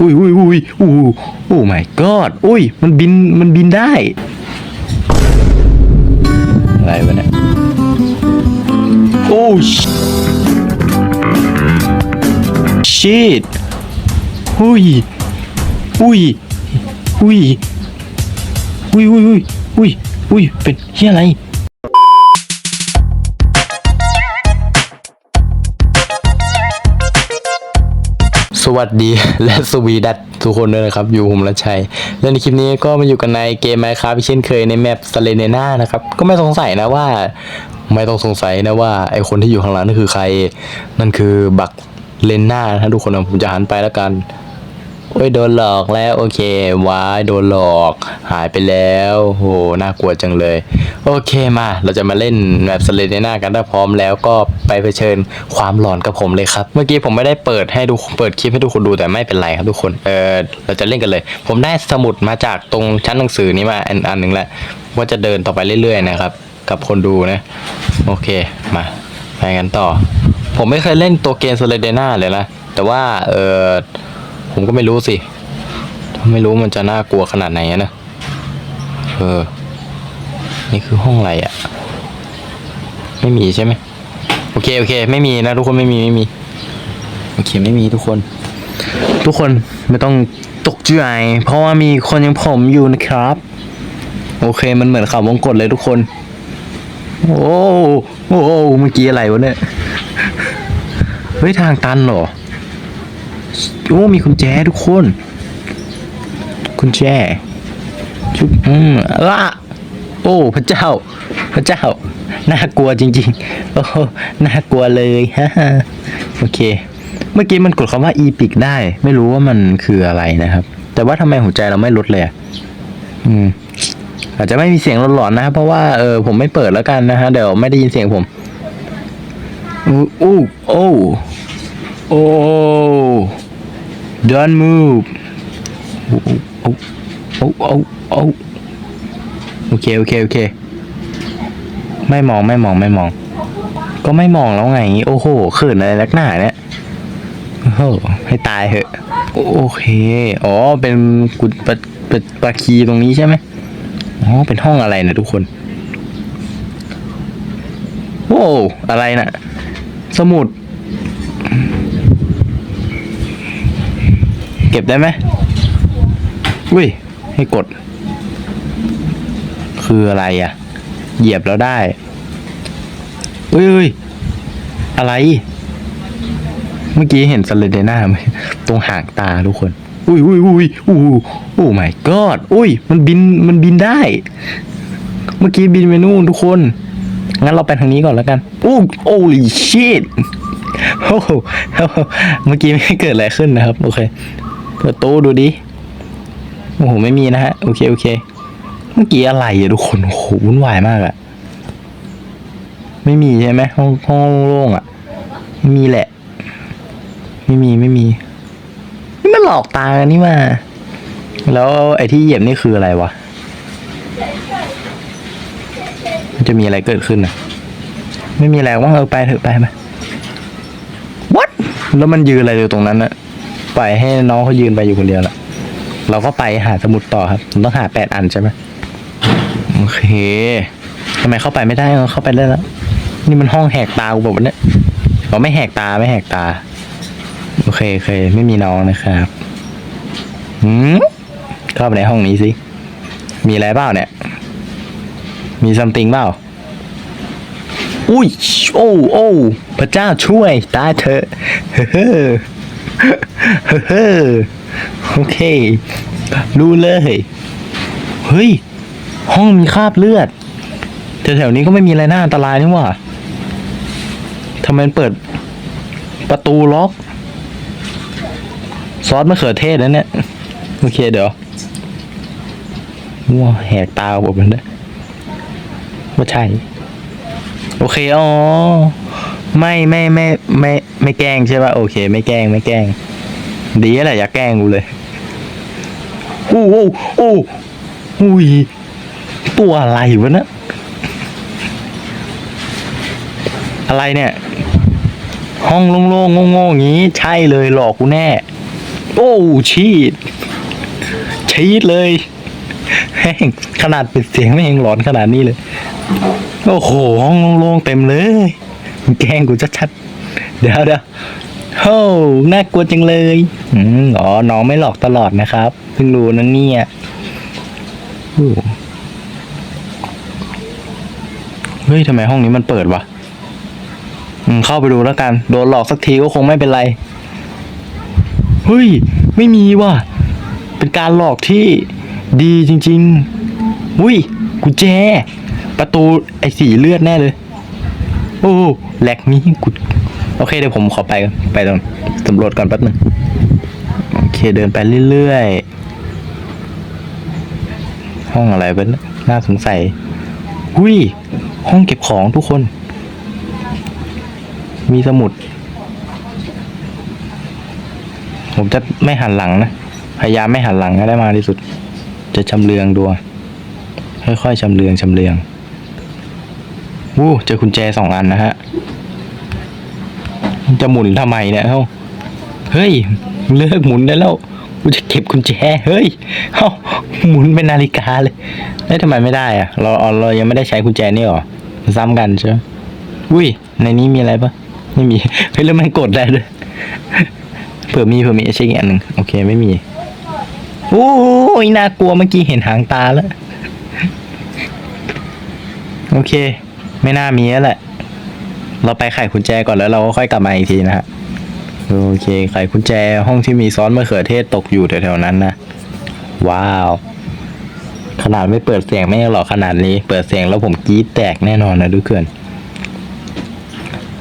อุ้ยอุ้ยอุ้ยอุ้โอ้ my god อุ้ย มันบิน มันบินได้ อะไรวะเนี่ย โอ้ shit อุ้ยอุ้ย อุ้ย อุ้ย อุ้ยอุ้ยอุ้ยอุ้ย เป็นเฮียอะไร วัสดีและสวีดัตทุกคนด้วยนะครับ อยู่ผมรัชัย และในคลิปนี้ก็มาอยู่กันในเกมไมค์ครับเช่นเคยในแมปสเลเนนานะครับ ก็ไม่สงสัยนะว่า ไม่ต้องสงสัยนะว่าไอคนที่อยู่ข้างหลังนั่นคือใคร นั่นคือบักเลนนานะทุกคนผมจะหันไปแล้วกัน โอ้ยโดนหลอกแล้วโอเควายโดนหลอกหายไปแล้วโหน่ากลัวจังเลย โอเคมาเราจะมาเล่นแบบสเลเนนากันถ้าพร้อมแล้วก็ไปเผชิญความหลอนกับผมเลยครับ เมื่อกี้ผมไม่ได้เปิดให้ดูเปิดคลิปให้ทุกคนดูแต่ไม่เป็นไรครับทุกคนเออเราจะเล่นกันเลย ผมได้สมุดมาจากตรงชั้นหนังสือนี้มาอันอันหนึ่งแหละว่าจะเดินต่อไปเรื่อยๆนะครับ กับคนดูนะ โอเคมาไปกันต่อ ผมไม่เคยเล่นตัวเกมสเลเดนาเลยนะแต่ว่าเออ ผมก็ไม่รู้สิ ไม่รู้มันจะน่ากลัวขนาดไหนนะ เออ นี่คือห้องอะไรอะ่ะ ไม่มีใช่ไหม โอเค โอเค ไม่มีนะทุกคนไม่มีไม่มี โอเคไม่มีทุกคน ทุกคนไม่ต้องตกใจเพราะว่ามีคนอยังผมอยู่นะครับ โอเคมันเหมือนข่าววงกฏเลยทุกคน โอ้โอ้โอ้เมื่อกี้อะไรวะเนี่ย เฮ้ยทางตันเหรอ โอ้มีกุญแจทุกคนกุญแจชุบอืมละโอ้พระเจ้า พระเจ้า น่ากลัวจริง ๆ โอ้น่ากลัวเลยฮ่าฮ่าโอเค เมื่อกี้มันกดคำว่า e p i c ได้ ไม่รู้ว่ามันคืออะไรนะครับ แต่ว่าทำไมหัวใจเราไม่ลดเลยอะอืมอาจจะไม่มีเสียงหลอนๆนะครับเพราะว่าเออผมไม่เปิดแล้วกันนะฮะเดี๋ยวไม่ได้ยินเสียงผมอู้อู้โอ้โอ้ don't move โอ้โอ้โอ้โอ้โอเค โอเค โอเค ไม่มอง ไม่มอง ไม่มอง ก็ไม่มองแล้วไง โอ้โหเขินอะไรนักหนาเนี่ยโอ้โหให้ตายเหอะ โอเค อ๋อ เป็นกุดปะปะปะคีตรงนี้ใช่ไหมอ๋อ เป็นห้องอะไรนะทุกคน โว้อะไรน่ะ สมุด เก็บได้ไหมอุ้ย ให้กด คืออะไรอะ เหยียบแล้วได้อุ้ยอุ้ยอะไร เมื่อกี้เห็นสเลเดน่าไหมตรงหางตาทุกคน อุ้ยอุ้ยอุ้ยอุ้โอ้ my god อุ้ย มันบิน มันบินได้ เมื่อกี้บินไปนู่นทุกคน งั้นเราไปทางนี้ก่อนแล้วกันโอ้โอ้ยชิตโอ้โหเมื่อกี้ไม่เกิดอะไรขึ้นนะครับ โอเค เปิดตู้ดูดิ โอ้โห ไม่มีนะฮะ โอเค โอเค เมื่อกี้อะไรอะทุกคน โอ้โห วุ่นวายมากอะไม่มีใช่ไหมห้องห้องโล่งๆอะไม่มีแหละ ไม่มีไม่มี นี่มันหลอกตากันนี่มา แล้วไอ้ที่เหยียบนี่คืออะไรวะมันจะมีอะไรเกิดขึ้นอะไม่มีอะไรว่างเออไปเถอะไปไป what แล้วมันยืนอะไรอยู่ตรงนั้นอะ ปล่อยให้น้องเขายืนไปอยู่คนเดียวละเราก็ไปหาสมุดต่อครับผมต้องหาแปดอันใช่ไหมโอเคทำไมเข้าไปไม่ได้เออเข้าไปได้แล้ว นี่มันห้องแหกตากูบอกว่าเนี่ยเราไม่แหกตาไม่แหกตา โอเคโอเคไม่มีน้องนะครับหืมเข้าไปในห้องนี้สิมีอะไรเปล่าเนี่ย มีซัมติงเปล่าอุ้ย โอ้โอ้พระเจ้าช่วยตายเถอะเฮ้อ เฮ้อโอเค รู้เลย เฮ้ย ห้องมีคราบเลือดแถวๆนี้ก็ไม่มีอะไรน่าอันตรายนี่หว่าทำไมเปิดประตูล็อก ซอสมะเขือเทศนะเนี่ยโอเคเดี๋ยวว้าแหกตาผมมันได้ว่าใช่ โอเค อ๋อ ไม่ไม่ไม่ไม่ ไม่แกล้งใช่ป่ะโอเค ไม่แกล้งไม่แกล้ง ดีแหละอย่าแกล้งกูเลยโอ้โอ้โอ้อุ้ยตัวอะไรวะเนะอะไรเนี่ย ห้องโล่งๆโง่ๆอย่างนี้ ใช่เลยหลอกกูแน่ โอ้ชีดชีดเลยแห้งขนาดปิดเสียงไม่ยังหลอนขนาดนี้เลย โอ้โห ห้องโล่งๆเต็มเลย แกล้งกูชัดๆ เดี๋ยวเดี๋ยวโอ้น่ากลัวจังเลยอืมอ๋อ น้องไม่หลอกตลอดนะครับ เพิ่งรู้นะเนี่ยเฮ้ยทำไมห้องนี้มันเปิดวะเข้าไปดูแล้วกัน โดนหลอกสักทีก็คงไม่เป็นไร เฮ้ย ไม่มีว่ะ เป็นการหลอกที่ดีจริงๆอุ้ยกุญแจ ประตูไอ้สีเลือดแน่เลย โอ้แหลกนี้กุ โอเคเดี๋ยวผมขอไปไปตรงสำรวจก่อนแป๊บหนึงโอเคเดินไปเรื่อยๆ ห้องอะไรเป็นน่าสงสัยอุ้ยห้องเก็บของทุกคน มีสมุด ผมจะไม่หันหลังนะ พยายามไม่หันหลังให้ได้มาที่สุด จะชำเลืองดูค่อยๆชำเลืองชำเลืองวู้เจอกุญแจสองอันนะฮะ จะหมุนทำไมเนี่ยเอ้าเฮ้ย เลิกหมุนได้แล้วกูจะเก็บกุญแจเฮ้ยเอ้าหมุนเป็นนาฬิกาเลยเอ้ยทำไมไม่ได้อะเราเราเรายังไม่ได้ใช้กุญแจนี่หรอซ้ำกันใช่ไหมอุ้ย ในนี้มีอะไรปะไม่มีเฮ้ยแล้วมันกดได้ด้วยเผื่อมีเผื่อมีเช็คอีกอันหนึ่งโอเคไม่มีโอ้ยน่ากลัวเมื่อกี้เห็นหางตาแล้ว โอเค ไม่น่ามีแล้วแหละ เราไปไขกุญแจก่อนแล้วเราก็ค่อยกลับมาอีกทีนะฮะโอเคไขกุญแจห้องที่มีซอสมะเขือเทศตกอยู่แถวๆนั้นนะว้าว ขนาดไม่เปิดเสียงไม่หรอกขนาดนี้ เปิดเสียงแล้วผมกรี๊ดแตกแน่นอนนะทุกคน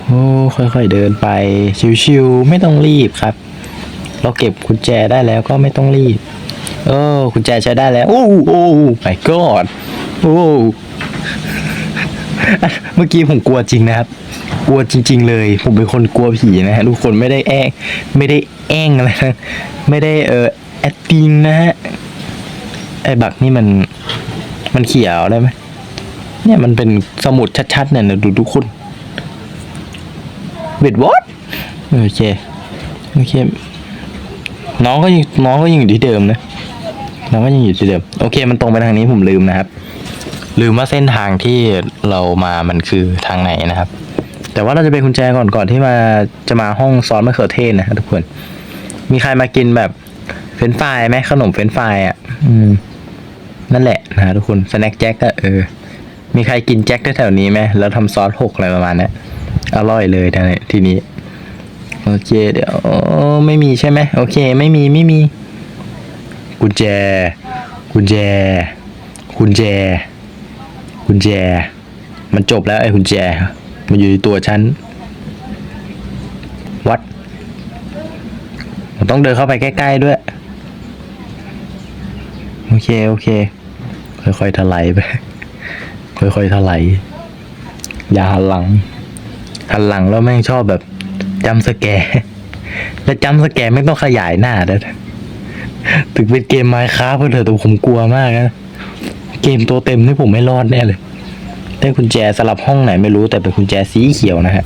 โอ้ค่อยๆเดินไปชิวๆไม่ต้องรีบครับ เราเก็บกุญแจได้แล้วก็ไม่ต้องรีบโอ้กุญแจใช้ได้แล้ว โอ้โอ้ my god โอ้ เมื่อกี้ผมกลัวจริงนะครับ กลัวจริง ๆ เลย ผมเป็นคนกลัวผีนะฮะทุกคนไม่ได้แองไม่ได้แองอะไรนะ ไม่ได้เออ acting นะฮะ ไอ้บักนี่มัน มันเขียวได้ไหม เนี่ยมันเป็นสมุดชัดๆเนี่ยนะดูทุกคนเวทวอตโอเค โอเค น้องก็ยังน้องก็ยังอยู่ที่เดิมนะ น้องก็ยังอยู่ที่เดิม โอเค มันตรงไปทางนี้ผมลืมนะครับ ลืมว่าเส้นทางที่เรามามันคือทางไหนนะครับ แต่ว่าเราจะไปกุญแจก่อนก่อนที่มาจะมาห้องซอสมะเขือเทศนะทุกคน มีใครมากินแบบเฟรนฟรายไหมขนมเฟรนฟรายอะ อืม นั่นแหละนะทุกคนสแน็คแจ็คก็เออ มีใครกินแจ็คแถวนี้ไหมแล้วทำซอสหกอะไรประมาณเนี้อร่อยเลยนะทีนี้ โอเค เดี๋ยวอ๋อไม่มีใช่ไหมโอเค ไม่มีไม่มีกุญแจกุญแจกุญแจ กุญแจ มันจบแล้วไอ้กุญแจ มันอยู่ในตัวฉัน วัดผมต้องเดินเข้าไปใกล้ ๆ ด้วย โอเค โอเค ค่อยๆถลายไป ค่อยๆถลายอย่าหันหลัง หันหลังแล้วแม่งชอบแบบจำสแกและจำสแกไม่ต้องขยายหน้าด้วยถึงเป็นเกมไมค์ค้าเพื่อเถอะแต่ผมกลัวมากนะ เกมตัวเต็มนี่ผมไม่รอดแน่เลยได้กุญแจสลับห้องไหนไม่รู้แต่เป็นกุญแจสีเขียวนะฮะ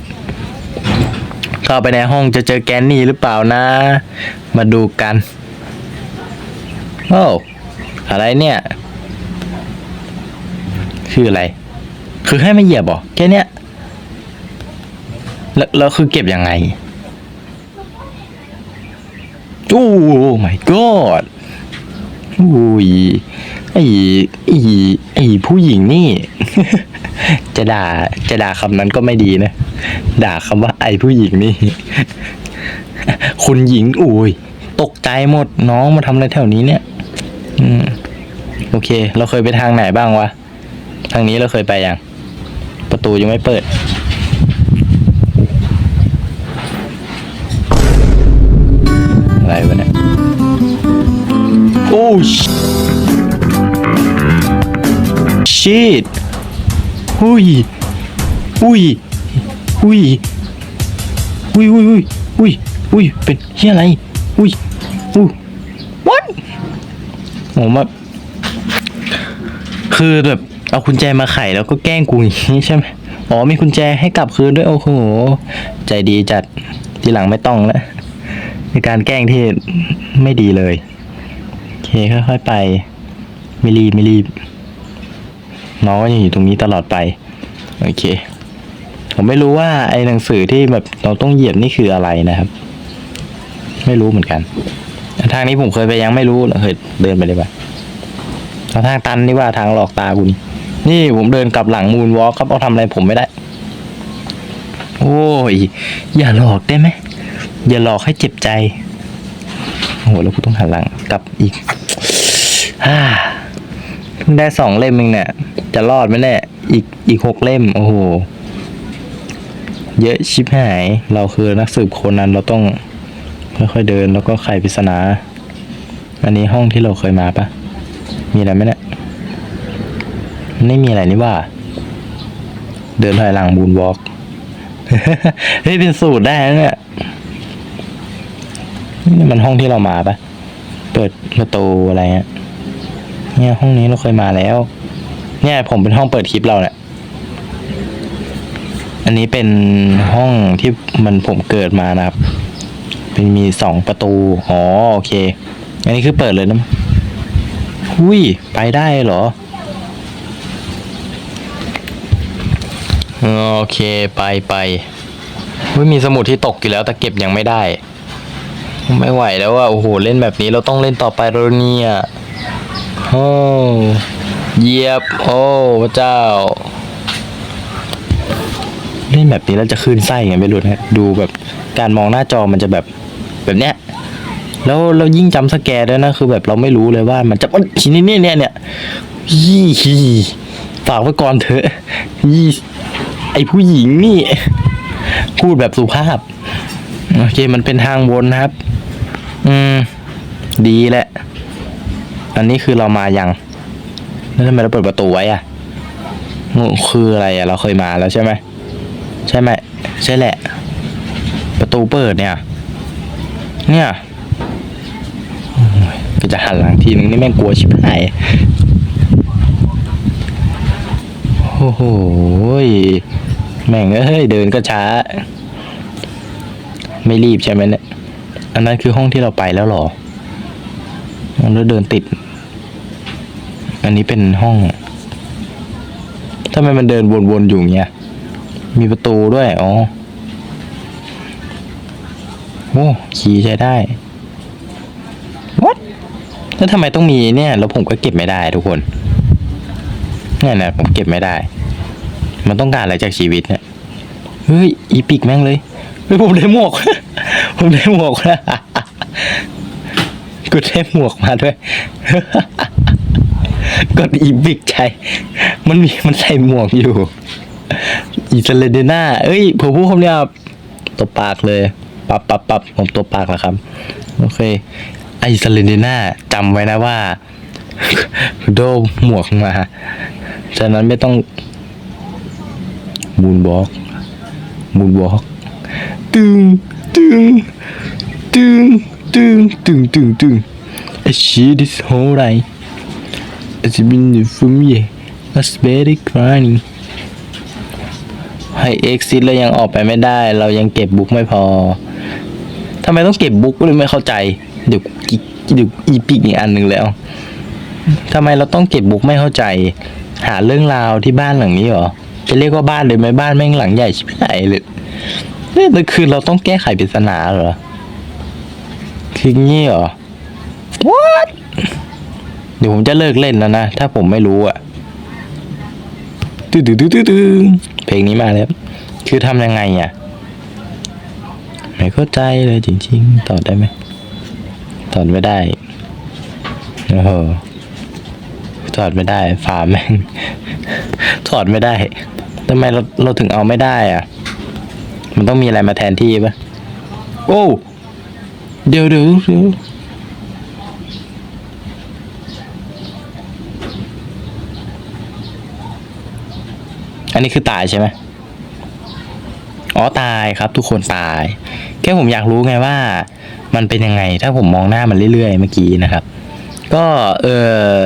เข้าไปในห้องจะเจอแกนนี่หรือเปล่านะ มาดูกันโอ้อะไรเนี่ย คืออะไร คือให้มาเหยียบหรอแค่เนี้ยแล้วแล้วคือเก็บยังไงโอ้ my god อุ้ย ไอ้ไอ้ไอ้ผู้หญิงนี่ จะด่าจะด่าคำนั้นก็ไม่ดีนะ ด่าคำว่าไอ้ผู้หญิงนี่ คุณหญิงอุ้ยตกใจหมดน้องมาทำอะไรแถวนี้เนี่ย อืม โอเค เราเคยไปทางไหนบ้างวะ ทางนี้เราเคยไปยัง ประตูยังไม่เปิดอะไรวะเนี่ย โอ้ ชิตอุ้ยอุ้ยอุ้ยอุ้ยอุ้ยอุ้ยอุ้ยอุ้ยเป็นเฮียอะไรอุ้ยอุ้ย what ผมแบบคือแบบเอากุญแจมาไขแล้วก็แกล้งกูอย่างนี้ใช่ไหมอ๋อมีกุญแจให้กลับคืนด้วยโอ้โห ใจดีจัดทีหลังไม่ต้องแล้วในการแกล้งที่ไม่ดีเลย โอเคค่อยๆไป ไม่รีบไม่รีบ น้องก็ยังอยู่ตรงนี้ตลอดไป โอเค ผมไม่รู้ว่าไอ้หนังสือที่แบบเราต้องเหยียบนี่คืออะไรนะครับ ไม่รู้เหมือนกัน ทางนี้ผมเคยไปยังไม่รู้เลยเคยเดินไปเลยปะเอาทางตันนี่ว่าทางหลอกตาคุณ นี่ผมเดินกลับหลังมูนวอล์กครับเอาทำอะไรผมไม่ได้ โอ้ย อย่าหลอกได้ไหมอย่าหลอกให้เจ็บใจโอ้โหแล้วกูต้องหันหลังกลับอีกฮ่า ได้สองเล่มเองเนี่ยจะรอดไหมเนี่ยอีกอีกหกเล่ม โอ้โห เยอะชิบหาย เราคือนักสืบโคนนั้นเราต้องค่อยๆเดินแล้วก็ไขปริศนา อันนี้ห้องที่เราเคยมาปะมีอะไรไหมเนี่ยไม่มีอะไรนี่ว่า เดินถอยหลังบูนวอล์กเฮ้ยเป็นสูตรได้นะเนี่ยนี่มันห้องที่เรามาปะเปิดประตูอะไรเงี้ย เนี่ยห้องนี้เราเคยมาแล้ว เนี่ยผมเป็นห้องเปิดคลิปเราเนี่ยอันนี้เป็นห้องที่มันผมเกิดมานะครับ เป็นมีสองประตู อ๋อโอเค อันนี้คือเปิดเลยนะหุยไปได้เหรอ โอเคไปไปไม่มีสมุดที่ตกอยู่แล้วแต่เก็บยังไม่ได้ ไม่ไหวแล้วว่าโอ้โหเล่นแบบนี้เราต้องเล่นต่อไปแล้วเนี่ย โอ้เหยียบ โอ้พระเจ้า เล่นแบบนี้แล้วจะขึ้นไส้ไงไม่รู้นะดูแบบการมองหน้าจอมันจะแบบแบบเนี้ยแล้วเรายิ่งจำสแกร์ด้วยนะคือแบบเราไม่รู้เลยว่ามันจะอ้นทีนี้เนี่ยเนี่ยเนี่ยยี่หีฝากไว้ก่อนเถอะยี่ไอผู้หญิงนี่ พูดแบบสุภาพ โอเคมันเป็นทางวนนะครับ อืม ดีแหละ อันนี้คือเรามายังแล้วทำไมเราเปิดประตูไว้อะงูคืออะไรอะเราเคยมาแล้วใช่ไหมใช่ไหมใช่แหละ ประตูเปิดเนี่ย เนี่ยก็จะหันหลังทีนึงนี่แม่งกลัวชิบหายโอ้โหแม่งเอ้ยเดินก็ช้า ไม่รีบใช่ไหมเนี่ยอันนั้นคือห้องที่เราไปแล้วหรอ แล้วเดินติด อันนี้เป็นห้องทำไมมันเดินวนๆอยู่อย่างเงี้ย มีประตูด้วย อ๋อ โอ้ขี่ใช้ได้ what แล้วทำไมต้องมีเนี่ย แล้วผมก็เก็บไม่ได้ทุกคนนี่นะผมเก็บไม่ได้ มันต้องการอะไรจากชีวิตเนี่ยเฮ้ย อีปิกแม่งเลย เฮ้ยผมได้หมวก ผมได้หมวกนะ กดได้หมวกมาด้วย กดอีปิกใช่มันมีมันใส่หมวกอยู่ อีเซเลเดน่า เอ้ยผมพูดคำเนี้ยครับตบปากเลย ปับปับปับผมตบปากแล้วครับ โอเค ไอเซเลเดน่าจำไว้นะว่า โดหมวกมา ฉะนั้นไม่ต้องมูนบล็อกมูนบล็อกตึงตึงตึง ตึงตึงตึงตึง I see this whole night It's been from me That's very crying ให้ exit แล้วยังออกไปไม่ได้ เรายังเก็บบุ๊กไม่พอทำไมต้องเก็บบุ๊กเลยไม่เข้าใจ เดี๋ยวเดี๋ยวอีพิกอีกอันหนึ่งแล้วทำไมเราต้องเก็บบุ๊กไม่เข้าใจ หาเรื่องราวที่บ้านหลังนี้หรอจะเรียกว่าบ้านเลยไหมบ้านแม่งหลังใหญ่ชิบหายเลยนี่แต่คือเราต้องแก้ไขปริศนาเหรอ คืองี้เหรอ what เดี๋ยวผมจะเลิกเล่นแล้วนะ ถ้าผมไม่รู้อะตื้อตื้อตื้อตื้อตื้อเพลงนี้มาแล้ว คือทำยังไงอะไม่เข้าใจเลยจริงๆตอบได้ไหมตอบไม่ได้โอ้โหถอดไม่ได้ฝาแม่งถอดไม่ได้ทำไมเราเราถึงเอาไม่ได้อะ มันต้องมีอะไรมาแทนที่ปะโอ้ เดี๋ยวเดี๋ยวเดี๋ยวอันนี้คือตายใช่ไหมอ๋อตายครับทุกคนตาย แค่ผมอยากรู้ไงว่า มันเป็นยังไง ถ้าผมมองหน้ามันเรื่อยๆเมื่อกี้นะครับ ก็เออ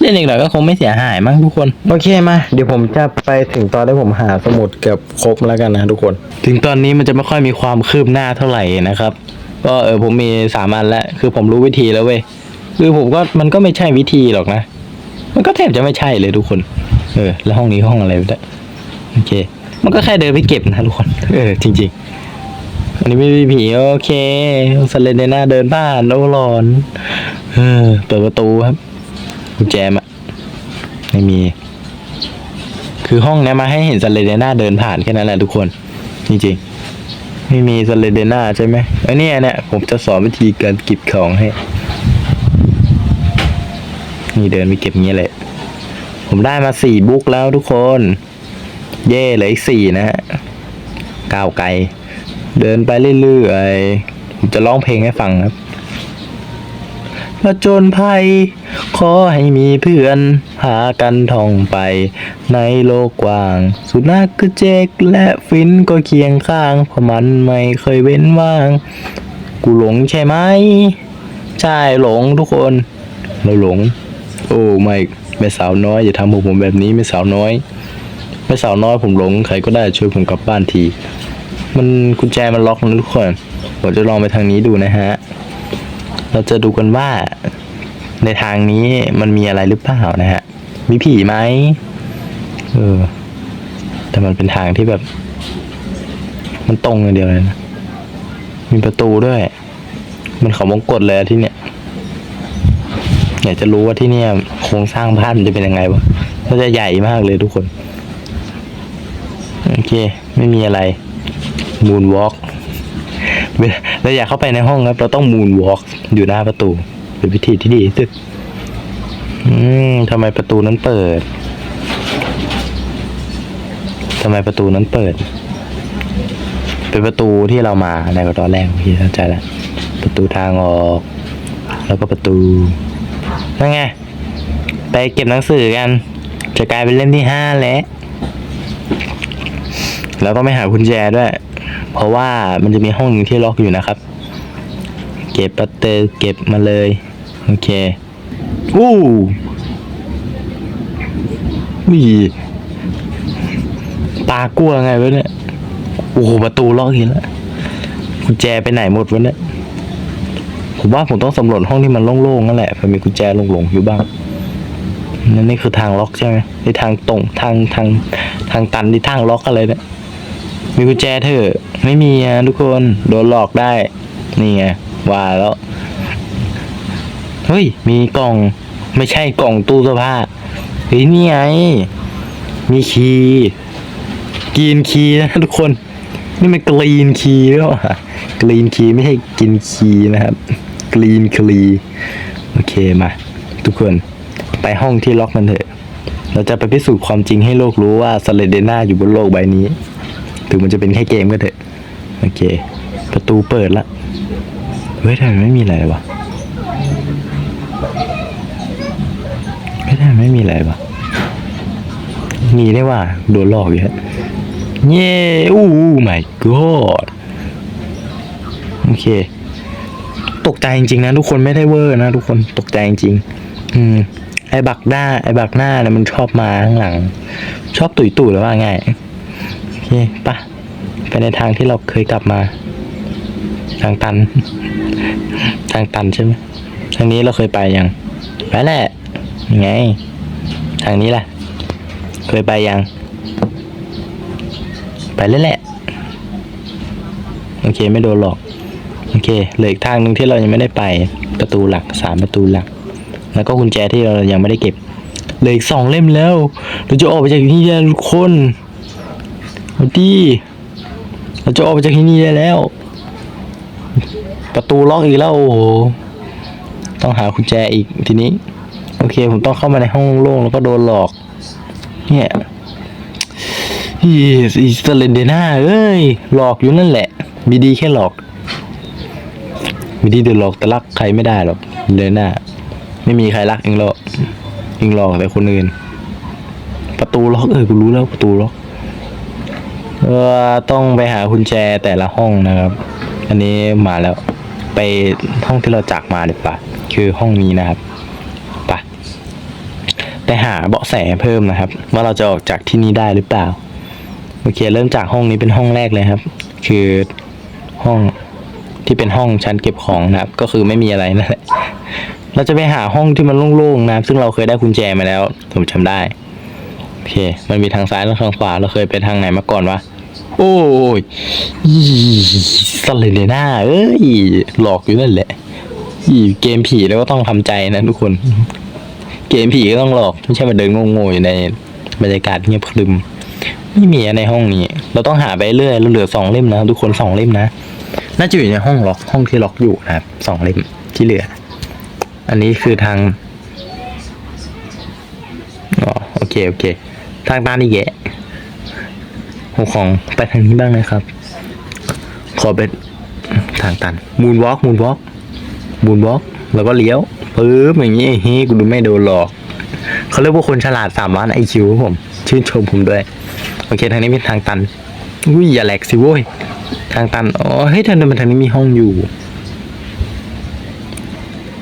เล่นอีกหน่อยก็คงไม่เสียหายมั้งทุกคน โอเคมา เดี๋ยวผมจะไปถึงตอนที่ผมหาสมุดเกือบครบแล้วกันนะทุกคน ถึงตอนนี้มันจะไม่ค่อยมีความคืบหน้าเท่าไหร่นะครับ ก็เออผมมีสามอันแล้วคือผมรู้วิธีแล้วเว้ยคือผมก็มันก็ไม่ใช่วิธีหรอกนะ มันก็แทบจะไม่ใช่เลยทุกคน เออ แล้วห้องนี้ห้องอะไรวะโอเค มันก็แค่เดินไปเก็บนะทุกคน เออ จริง ๆ อันนี้ไม่มีผีโอเคสเลนเดน่าเดินผ่านโอ้อนเออเปิดประตูครับกุญแจมะไม่มี คือห้องเนี้ยมาให้เห็นสเลนเดน่าเดินผ่านแค่นั้นแหละทุกคน จริงๆ ไม่มีสเลเดน่าใช่ไหมไอ้เนี่เนี่ยผมจะสอนวิธีการเก็บของให้ นี่เดินไปเก็บงี้เลยผมได้มาสี่บุ๊กแล้วทุกคน เย่เหลืออีกสี่นะฮะก้าวไกล เดินไปเรื่อยๆผมจะร้องเพลงให้ฟังครับ ผจญภัย ขอให้มีเพื่อนพากันท่องไป ในโลกกว้าง สุนัขก็เจกและฟินก็เคียงข้างเพราะมันไม่เคยเว้นว่าง กูหลงใช่ไหม ใช่หลงทุกคนเราหลง โอ้ไม่แม่สาวน้อยอย่าทำผมผมแบบนี้แม่สาวน้อยแม่สาวน้อยผมหลงใครก็ได้ช่วยผมกลับบ้านที มันกุญแจมันล็อกนะทุกคนผมจะลองไปทางนี้ดูนะฮะ เราจะดูกันว่า ในทางนี้มันมีอะไรหรือเปล่านะฮะ มีผีไหมเออ แต่มันเป็นทางที่แบบ มันตรงอย่างเดียวเลยนะ มีประตูด้วย มันเขาวงกดเลยที่เนี่ยอยากจะรู้ว่าที่เนี่ยโครงสร้างบ้านมันจะเป็นยังไงวะก็จะใหญ่มากเลยทุกคน โอเค ไม่มีอะไรมูนวอล์ก เราอยากเข้าไปในห้องครับ เราต้องมูนวอล์กอยู่หน้าประตู เป็นวิธีที่ดีที่สุดอืมทำไมประตูนั้นเปิดทำไมประตูนั้นเปิด เป็นประตูที่เรามาในตอนแรกพี่เข้าใจแล้วประตูทางออก แล้วก็ประตูนั่นไงไปเก็บหนังสือกัน จะกลายเป็นเล่มที่ห้าแล้วแล้วต้องไปหากุญแจด้วย เพราะว่ามันจะมีห้องหนึ่งที่ล็อกอยู่นะครับ เก็บประตูเก็บมาเลย โอเคอู้วีปลากลัวไงวะเนี่ยโอ้โหประตูล็อกอีกแล้วกุญแจไปไหนหมดวะเนี่ยผมว่าผมต้องสำรวจห้องที่มันโล่งๆนั่นแหละเผื่อมีกุญแจหลงๆอยู่บ้างนั่นนี่คือทางล็อกใช่ไหมในทางตรงทางทางทางตันที่ทางล็อกอะไรเนี่ย มีกุญแจเถอะ ไม่มีอะทุกคนโดนหลอกได้ นี่ไงว่าแล้วเฮ้ย มีกล่องไม่ใช่กล่องตู้เสื้อผ้าเฮ้ยนี่ไงมีคีย์กรีนคีย์นะทุกคน นี่มันกรีนคีย์ด้วยว่ะกรีนคีย์ไม่ใช่กินคีย์นะครับกรีนคีย์โอเคมา ทุกคนไปห้องที่ล็อกกันเถอะ เราจะไปพิสูจน์ความจริงให้โลกรู้ว่าสเลเดน่าอยู่บนโลกใบนี้ ถึงมันจะเป็นแค่เกมก็เถอะ โอเค ประตูเปิดละ เฮ้ยทำไมไม่มีอะไรเลยวะเฮ้ยทำไมไม่มีอะไรวะมีได้ว่าโดนหลอกอยู่ฮะเย้อู้ my god โอเค ตกใจจริงๆนะทุกคนไม่ได้เวอร์นะ ทุกคนตกใจจริงๆอืมไอ้บักหน้า ไอ้บักหน้าเนี่ยมันชอบมาข้างหลัง ชอบตุยตุยแล้วว่าง่าย ปะไปในทางที่เราเคยกลับมา ทางตัน ทางตันใช่ไหมทางนี้เราเคยไปยังไปแหละยังไง ทางนี้แหละเคยไปยัง ไปแล้วแหละ โอเคไม่โดนหรอก โอเคเหลืออีกทางหนึ่งที่เรายังไม่ได้ไปประตูหลักสามประตูหลัก แล้วก็กุญแจที่เรายังไม่ได้เก็บเหลืออีกสองเล่มแล้ว เราจะออกไปจากที่นี่ได้ทุกคน เอาดีเราจะออกไปจากที่นี่ได้แล้ว ประตูล็อกอีกแล้วโอ้โหต้องหากุญแจอีกทีนี้ โอเค ผมต้องเข้ามาในห้องโล่งแล้วก็โดนหลอก เนี่ยอีอีสเลนเดน่าเอ้ยหลอกอยู่นั่นแหละ มีดีแค่หลอก มีดีเดือดหลอกแต่รักใครไม่ได้หรอกเลยน่าไม่มีใครรักเองหรอกเองหลอกแต่คนอื่น ประตูล็อกเออกูรู้แล้วประตูล็อก ต้องไปหากุญแจแต่ละห้องนะครับ อันนี้มาแล้วไปห้องที่เราจากมาเดีกว่าคือห้องนี้นะครับไปแต่หาเบาะแสเพิ่มนะครับ ว่าเราจะออกจากที่นี่ได้หรือเปล่าโอเคเริ่มจากห้องนี้เป็นห้องแรกเลยครับ คือห้องที่เป็นห้องชั้นเก็บของนะครับ ก็คือไม่มีอะไรนั่นแหละเราจะไปหาห้องที่มันโล่งๆนะครับ ซึ่งเราเคยได้กุญแจมาแล้วผมจำได้ โอเค มันมีทางซ้ายและทางขวา เราเคยไปทางไหนมาก่อนวะ โอ้ยอีสเลนเดน่าเอ้ย หลอกอยู่นั่นแหละอีเกมผีแล้วก็ต้องทำใจนะทุกคน เกมผีก็ต้องหลอก ไม่ใช่มาเดินโง่ๆอยู่ในบรรยากาศเงียบครึม ไม่มีอะในห้องนี้ เราต้องหาไปเรื่อย เราเหลือสองเล่มนะทุกคนสองเล่มนะ น่าจะอยู่ในห้องล็อก ห้องที่ล็อกอยู่นะครับสองเล่มที่เหลือ อันนี้คือทางอ๋อโอเค โอเค ทางด้านนี้แกะหัวของไปทางนี้บ้างนะครับ ขอเป็นทางตันมูนวอล์กมูนวอล์กมูนวอล์กแล้วก็เลี้ยวปึ๊บอย่างนี้เฮ้ยกูดูไม่โดนหลอกเขาเรียกว่าคนฉลาดสามล้านไอคิวผม ชื่นชมผมด้วย โอเคทางนี้เป็นทางตันอุ้ยอย่าแหลกสิโว้ยทางตันอ๋อเฮ้ยทางนี้มันทางนี้มีห้องอยู่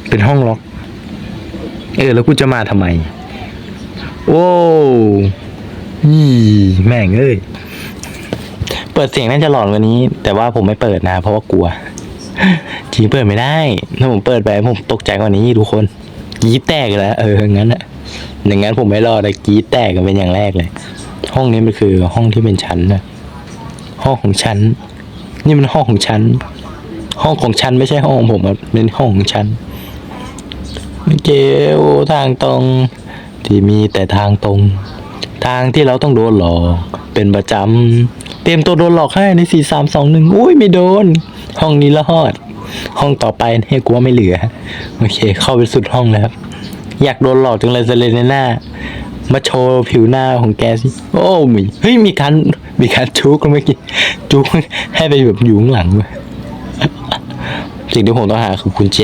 เป็นห้องล็อก เออแล้วกูจะมาทำไม โอ้ ยี่แม่งเอ้ย เปิดเสียงน่าจะหลอนกว่านี้ แต่ว่าผมไม่เปิดนะ เพราะว่ากลัวจริงเปิดไม่ได้ ถ้าผมเปิดไปผมตกใจกว่านี้ทุกคนกรีดแตกแล้วเอองั้นอะอย่างงั้นผมไม่รอดเลยกรีดแตกกันเป็นอย่างแรกเลย ห้องนี้มันคือห้องที่เป็นชั้นนะห้องของฉันนี่มันห้องของฉันห้องของฉันไม่ใช่ห้องของผมอะเป็นห้องของฉันเจลทางตรง ที่มีแต่ทางตรง ทางที่เราต้องโดนหลอกเป็นประจำเตรียมตัวโดนหลอกให้ในสี่สามสองหนึ่งอุ้ยไม่โดน ห้องนี้ละหอด ห้องต่อไปเนี่กลัวไม่เหลือ โอเค เข้าไปสุดห้องแล้วอยากโดนหลอกจังเลยเซเลนหน่ามาโชว์ผิวหน้าของแกสิโอ้มีเฮ้ยมีการมีการจุกเมื่อกี้จุกให้ไปแบบอยู่ข้างหลังสิ่งที่ผมต้องหาคือกุญแจ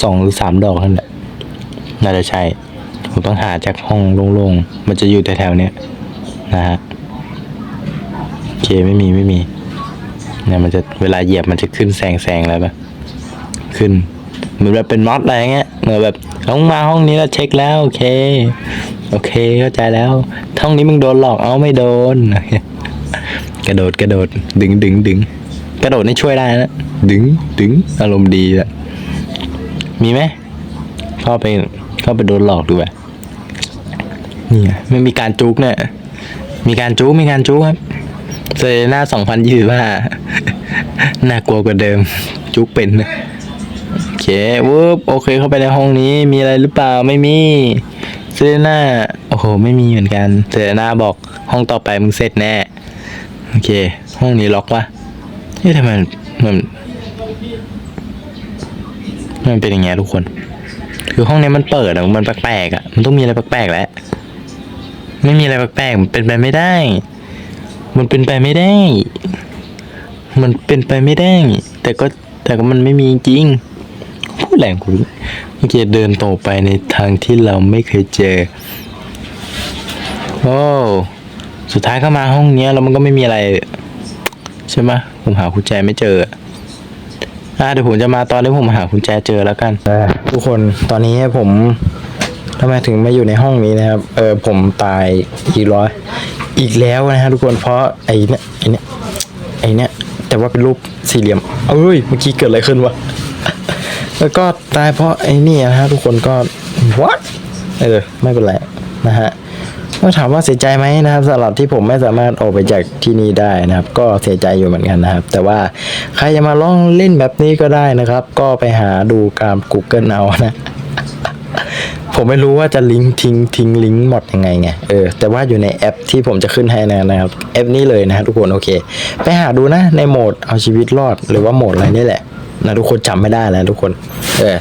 สองหรือสามดอกนั่นแหละน่าจะใช่ ผมต้องหาจากห้องโล่งๆ มันจะอยู่แถวๆเนี้ยนะฮะโอเคไม่มีไม่มีเนี่ยมันจะเวลาเหยียบมันจะขึ้นแสงแสงอะไรปะขึ้นเหมือนแบบเป็นมอดอะไรเงี้ยเหมือนแบบต้องมาห้องนี้แล้วเช็คแล้วโอเค โอเคเข้าใจแล้วห้องนี้มึงโดนหลอกเอาไม่โดน กระโดดกระโดด ดึงดึงดึงกระโดดนี่ช่วยได้นะดึงดึงอารมณ์ดีอะมีไหมเข้าไปเข้าไปโดนหลอกดูแบบ นี่ไงไม่มีการจุกเนี่ย มีการจุกมีการจุกครับเซเลน่าสองพันยี่สิบห้าน่ากลัวกว่าเดิม จุกเป็นนะโอเควูบโอเคเข้าไปในห้องนี้มีอะไรหรือเปล่าไม่มีเซเลน่าโอ้โห ไม่มีเหมือนกันเซเลน่าบอกห้องต่อไปมึงเสร็จแน่ โอเค ห้องนี้ล็อกวะเฮ้ยทำไมมันมันเป็นอย่างเงี้ยทุกคน คือห้องนี้มันเปิดอะมันแปลกๆอะมันต้องมีอะไรแปลกๆแหล้ว ไม่มีอะไรแปลกๆมันเป็นไปไม่ได้ มันเป็นไปไม่ได้ มันเป็นไปไม่ได้ แต่ก็แต่ก็มันไม่มีจริงพูดแรงกูเมื่อกี้เดินต่อไปในทางที่เราไม่เคยเจอ โอ้ สุดท้ายเข้ามาห้องเนี้ยแล้วมันก็ไม่มีอะไร ใช่ไหมผมหากุญแจไม่เจออ่าเดี๋ยวผมจะมาตอนที่ผมหากุญแจเจอแล้วกันทุกคนตอนนี้ผม ทำไมถึงมาอยู่ในห้องนี้นะครับ เออผมตายอีกร้อยอีกแล้วนะฮะทุกคนเพราะไอ้เนี่ยไอ้เนี่ยไอ้เนี่ยแต่ว่าเป็นรูปสี่เหลี่ยมเอ้ยเมื่อกี้เกิดอะไรขึ้นวะแล้วก็ตายเพราะไอ้นี่นะฮะทุกคนก็ what เออไม่เป็นไรนะฮะก็ถามว่าเสียใจไหมนะครับสำหรับที่ผมไม่สามารถออกไปจากที่นี่ได้นะครับ ก็เสียใจอยู่เหมือนกันนะครับ แต่ว่าใครจะมาลองเล่นแบบนี้ก็ได้นะครับ ก็ไปหาดูตาม Google เอานะ ผมไม่รู้ว่าจะลิงก์ทิ้งทิ้งลิงก์หมดยังไงไงเออแต่ว่าอยู่ในแอปที่ผมจะขึ้นให้นะครับแอปนี้เลยนะฮะทุกคนโอเค ไปหาดูนะในโหมดเอาชีวิตรอดหรือว่าโหมดอะไรนี่แหละนะทุกคนจำไม่ได้แล้วทุกคน เออ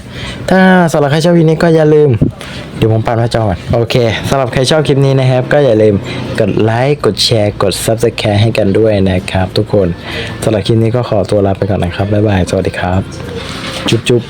ถ้าสำหรับใครชอบคลิปนี้ก็อย่าลืม เดี๋ยวผมปัดหน้าจอก่อนโอเคสำหรับใครชอบคลิปนี้นะครับ ก็อย่าลืมกดไลค์ กดแชร์ กด Subscribe ให้กันด้วยนะครับ ทุกคนสำหรับคลิปนี้ก็ขอตัวลาไปก่อนนะครับ บ๊ายบาย สวัสดีครับ จุ๊บจุ๊บ